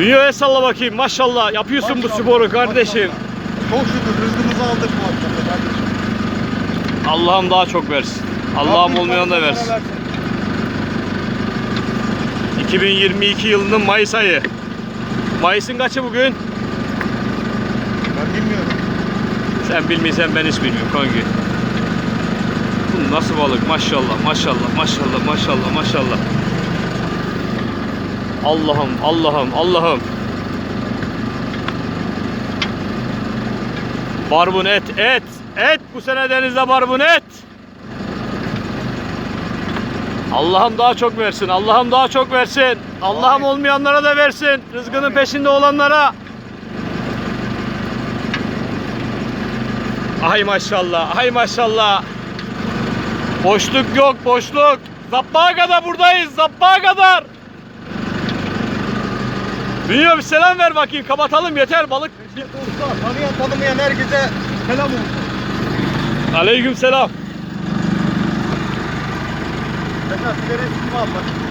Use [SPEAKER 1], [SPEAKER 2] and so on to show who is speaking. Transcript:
[SPEAKER 1] El salla bakayım maşallah yapıyorsun bu
[SPEAKER 2] Maşallah,
[SPEAKER 1] sporu kardeşim.
[SPEAKER 2] maşallah. Çok şükür rızkımızı aldık bu akşamda kardeşim.
[SPEAKER 1] Allah'ım daha çok versin. Allah'ım olmayan da versin.
[SPEAKER 2] versin.
[SPEAKER 1] 2022 yılının Mayıs ayı. Mayıs'ın kaçı bugün?
[SPEAKER 2] Ben bilmiyorum.
[SPEAKER 1] Sen bilmiyorsan ben hiç bilmiyorum kanki. Bu nasıl balık maşallah maşallah maşallah maşallah maşallah. Allah'ım Allah'ım Allah'ım. Barbun et et et bu sene denizde barbun et. Allah'ım daha çok versin. Allah'ım daha çok versin. Allah'ım olmayanlara da versin. Rızkının peşinde olanlara. Ay maşallah, ay maşallah. Boşluk yok, boşluk. Zappağa kadar buradayız, zappağa kadar. Dünya bir selam ver bakayım, kapatalım yeter balık.
[SPEAKER 2] Usta, tanıyan tanımayan herkese selam olsun.
[SPEAKER 1] Aleyküm selam.
[SPEAKER 2] Mi al bak.